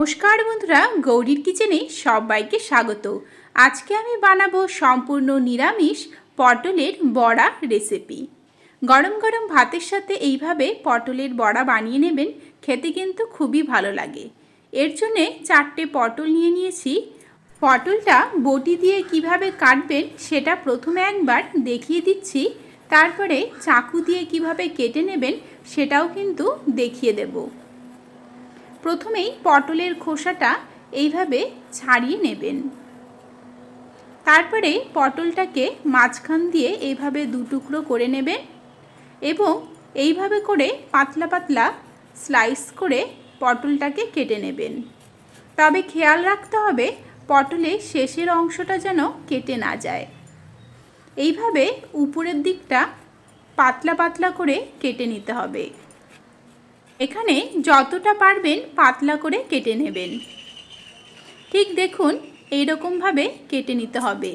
নমস্কার বন্ধুরা, গৌরীর কিচেনে সবাইকে স্বাগত। আজকে আমি বানাবো সম্পূর্ণ নিরামিষ পটলের বড়া রেসিপি গরম গরম ভাতের সাথে এইভাবে পটলের বড়া বানিয়ে নেবেন, খেতে কিন্তু খুবই ভালো লাগে। এর জন্যে চারটে পটল নিয়ে নিয়েছি। পটলটা বটি দিয়ে কীভাবে কাটবেন সেটা প্রথমে একবার দেখিয়ে দিচ্ছি। তারপরে চাকু দিয়ে কীভাবে কেটে নেবেন সেটাও কিন্তু দেখিয়ে দেবো। প্রথমেই পটলের খোসাটা এইভাবে ছাড়িয়ে নেবেন। তারপরে পটলটাকে মাঝখান দিয়ে এইভাবে দু টুকরো করে নেবেন এবং এইভাবে করে পাতলা পাতলা স্লাইস করে পটলটাকে কেটে নেবেন। তবে খেয়াল রাখতে হবে পটলের শেষের অংশটা যেন কেটে না যায়। এইভাবে উপরের দিকটা পাতলা পাতলা করে কেটে নিতে হবে। এখানে যতটা পারবেন পাতলা করে কেটে নেবেন। ঠিক দেখুন, এইরকমভাবে কেটে নিতে হবে।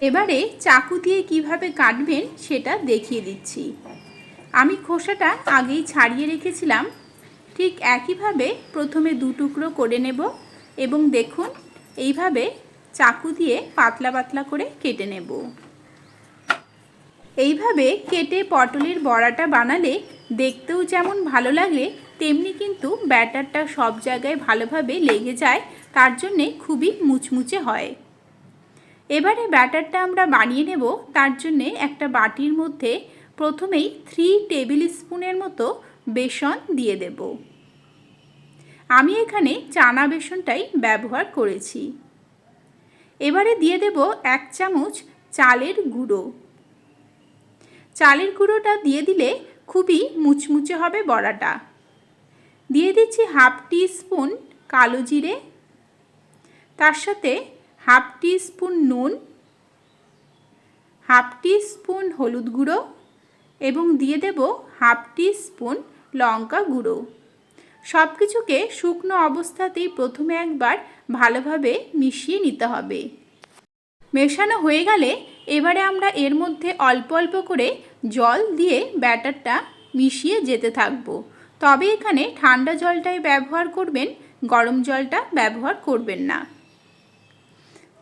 এবারে চাকু দিয়ে কীভাবে কাটবেন সেটা দেখিয়ে দিচ্ছি। আমি খোসাটা আগেই ছাড়িয়ে রেখেছিলাম। ঠিক একইভাবে প্রথমে দু টুকরো করে নেব এবং দেখুন, এইভাবে চাকু দিয়ে পাতলা পাতলা করে কেটে নেব। এইভাবে কেটে পটলের বড়াটা বানালে দেখতেও যেমন ভালো লাগে তেমনি কিন্তু ব্যাটারটা সব জায়গায় ভালোভাবে লেগে যায়, তার জন্যে খুবই মুচমুচে হয়। এবারে ব্যাটারটা আমরা বানিয়ে নেব, তার জন্যে একটা বাটির মধ্যে প্রথমেই থ্রি টেবিল স্পুনের মতো বেসন দিয়ে দেব। আমি এখানে চানা বেসনটাই ব্যবহার করেছি। এবারে দিয়ে দেব এক চামচ চালের গুঁড়ো। চালের গুঁড়োটা দিয়ে দিলে খুবই মুচমুচে হবে বড়াটা। দিয়ে দিচ্ছি হাফ টি স্পুন কালো জিরে, তার সাথে হাফ টি স্পুন নুন, হাফ টি স্পুন হলুদ গুঁড়ো এবং দিয়ে দেব হাফ টি স্পুন লঙ্কা গুঁড়ো। সব কিছুকে শুকনো অবস্থাতেই প্রথমে একবার ভালোভাবে মিশিয়ে নিতে হবে। মেশানো হয়ে গেলে এবারে আমরা এর মধ্যে অল্প অল্প করে জল দিয়ে ব্যাটারটা মিশিয়ে যেতে থাকব। তবে এখানে ঠান্ডা জলটাই ব্যবহার করবেন, গরম জলটা ব্যবহার করবেন না।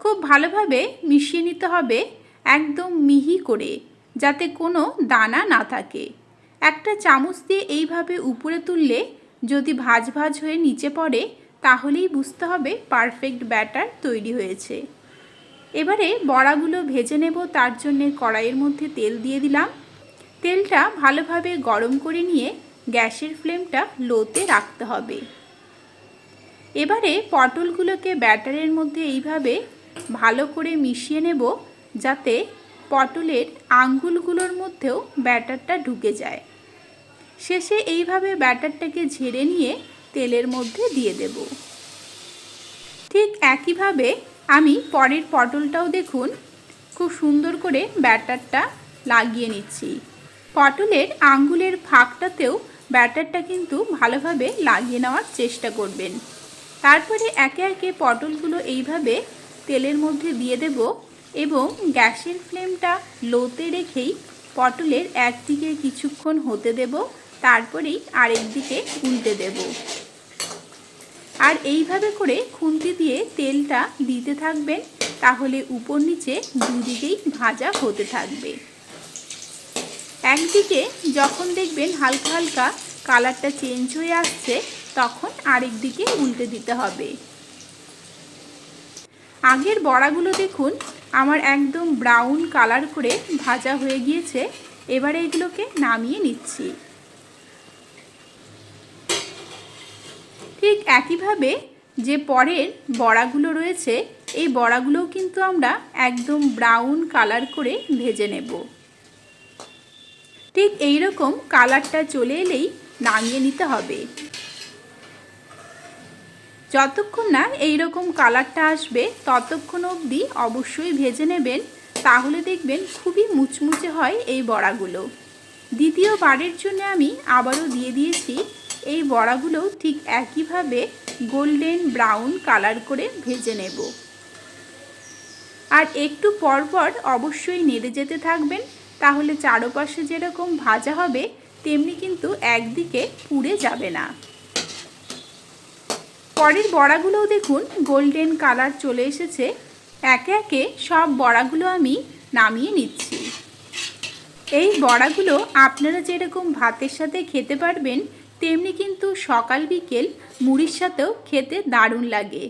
খুব ভালোভাবে মিশিয়ে নিতে হবে একদম মিহি করে, যাতে কোনো দানা না থাকে। একটা চামচ দিয়ে এইভাবে উপরে তুললে যদি ভাজ ভাজ হয়ে নিচে পড়ে, তাহলেই বুঝতে হবে পারফেক্ট ব্যাটার তৈরি হয়েছে। এবারে বড়াগুলো ভেজে নেব, তার জন্য কড়াইয়ের মধ্যে তেল দিয়ে দিলাম। তেলটা ভালোভাবে গরম করে নিয়ে গ্যাসের ফ্লেমটা লোতে রাখতে হবে। এবারে পটলগুলোকে ব্যাটারের মধ্যে এইভাবে ভালো করে মিশিয়ে নেব, যাতে পটলের আঙ্গুলগুলোর মধ্যেও ব্যাটারটা ঢুকে যায়। শেষে এইভাবে ব্যাটারটাকে ঝেড়ে নিয়ে তেলের মধ্যে দিয়ে দেব। ঠিক একইভাবে আমি পরের পটলটাও দেখুন। খুব সুন্দর করে ব্যাটারটা লাগিয়ে নিচ্ছি। পটলের আঙ্গুলের ফাঁকটাতেও ব্যাটারটা কিন্তু ভালোভাবে লাগিয়ে নেওয়ার চেষ্টা করবেন। তারপরে একে একে পটলগুলো এইভাবে তেলের মধ্যে দিয়ে দেব এবং গ্যাসের ফ্লেমটা লোতে রেখেই পটলের একদিকে কিছুক্ষণ হতে দেব, তারপরেই আরেক দিকে উল্টে দেব। আর এইভাবে করে খুন্তি দিয়ে তেলটা দিতে থাকবেন, তাহলে উপর নিচে দুদিকেই ভাজা হতে থাকবে। একদিকে যখন দেখবেন হালকা হালকা কালারটা চেঞ্জ হয়ে আসছে, তখন আরেক দিকে উল্টে দিতে হবে। আগের বড়াগুলো দেখুন, আমার একদম ব্রাউন কালার করে ভাজা হয়ে গিয়েছে, এবারে এগুলোকে নামিয়ে নিচ্ছি ঠিক একইভাবে যে পরের বড়াগুলো রয়েছে, এই বড়াগুলোও কিন্তু আমরা একদম ব্রাউন কালার করে ভেজে নেব। ঠিক এই রকম কালারটা চলে এলেই নামিয়ে নিতে হবে। যতক্ষণ না এই রকম কালারটা আসবে, ততক্ষণ অবধি অবশ্যই ভেজে নেবেন, তাহলে দেখবেন খুবই মুচমুচে হয় এই বড়াগুলো। দ্বিতীয়বারের জন্য আমি আবারও দিয়ে দিয়েছি এই বড়াগুলো ঠিক একইভাবে গোল্ডেন ব্রাউন কালার করে ভেজে নেব। আর একটু পরপর অবশ্যই নেড়ে যেতে থাকবেন, তাহলে চারপাশে যেরকম ভাজা হবে, তেমনি কিন্তু একদিকে পুড়ে যাবে না। পরের বড়াগুলোও দেখুন গোল্ডেন কালার চলে এসেছে। একে একে সব বড়াগুলো আমি নামিয়ে নিচ্ছি। এই বড়াগুলো আপনারা যেরকম ভাতের সাথে খেতে পারবেন তেমনি কিন্তু সকাল বিকেল মুড়ির সাথেও খেতে দারুণ লাগে।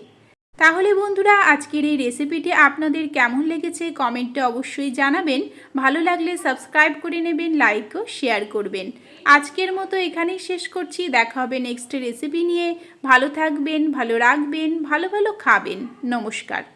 তাহলে বন্ধুরা, আজকের এই রেসিপিটি আপনাদের কেমন লেগেছে কমেন্টে অবশ্যই জানাবেন। ভালো লাগলে সাবস্ক্রাইব করে নেবেন লাইক ও শেয়ার করবেন। আজকের মতো এখানেই শেষ করছি। দেখা হবে নেক্সট রেসিপি নিয়ে। ভালো থাকবেন, ভালো রাখবেন, ভালো ভালো খাবেন। নমস্কার।